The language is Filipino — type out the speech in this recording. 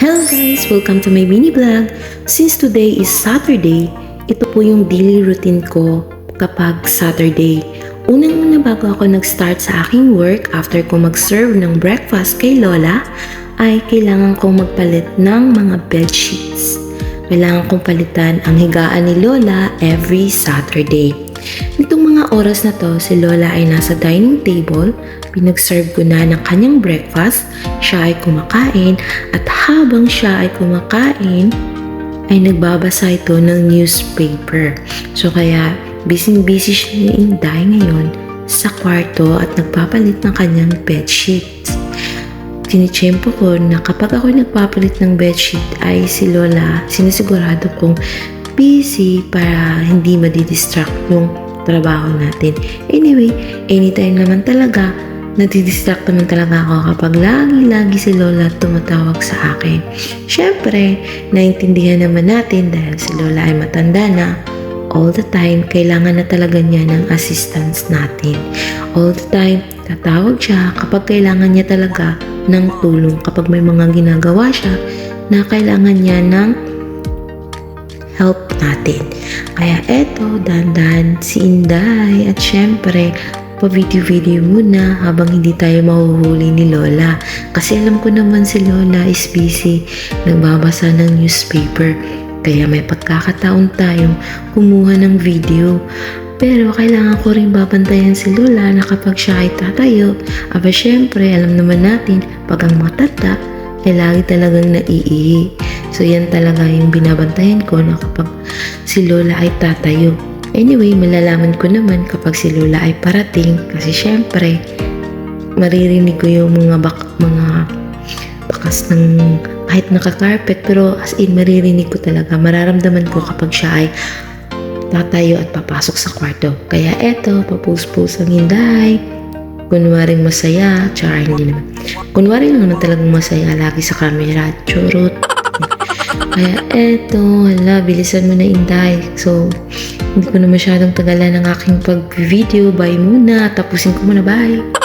Hello guys! Welcome to my mini vlog. Since today is Saturday, ito po yung daily routine ko kapag Saturday. Unang-una bago ako nag-start sa aking work after ko mag-serve ng breakfast kay Lola, ay kailangan kong magpalit ng mga bed sheets. Kailangan kong palitan ang higaan ni Lola every Saturday. Mga oras na to, si Lola ay nasa dining table, pinag-serve ko na ng kanyang breakfast, siya ay kumakain, at habang siya ay kumakain, ay nagbabasa ito ng newspaper. So kaya, busy-busy siya ni Inday ngayon sa kwarto at nagpapalit ng kanyang bedsheets. Tinichempo ko na kapag ako nagpapalit ng bedsheet ay si Lola sinisigurado kong busy para hindi madidistract yung trabaho natin. Anyway, anytime naman talaga, nadidistract naman talaga ako kapag lagi-lagi si Lola tumatawag sa akin. Siyempre, naintindihan naman natin dahil si Lola ay matanda na, all the time, kailangan na talaga niya ng assistance natin. All the time, tatawag siya kapag kailangan niya talaga ng tulong, kapag may mga ginagawa siya na kailangan niya ng help natin. Kaya eto, dandan si Inday at syempre, pa-video-video muna habang hindi tayo mahuhuli ni Lola. Kasi alam ko naman si Lola is busy, nagbabasa ng newspaper. Kaya may pagkakataon tayong kumuha ng video. Pero kailangan ko rin babantayan si Lola na kapag siya ay tatayo, aba syempre alam naman natin pag ang matanda ay lagi talagang naiihi. So yan talaga yung binabantayan ko na kapag si Lola ay tatayo. Anyway, malalaman ko naman kapag si Lola ay parating kasi syempre maririnig ko yung mga bak mga bakas ng kahit naka-carpet pero as in maririnig ko talaga mararamdaman ko kapag siya ay tatayo at papasok sa kwarto. Kaya eto, papus-pus ang hinday. Kunwaring masaya, char hindi naman. Kunwari naman talagang masaya lagi sa camera, churot. Kaya eto, hala, bilisan mo na inday. So, hindi ko na masyadong tagalan ng aking pag-video. Bye muna. Tapusin ko muna. Bye.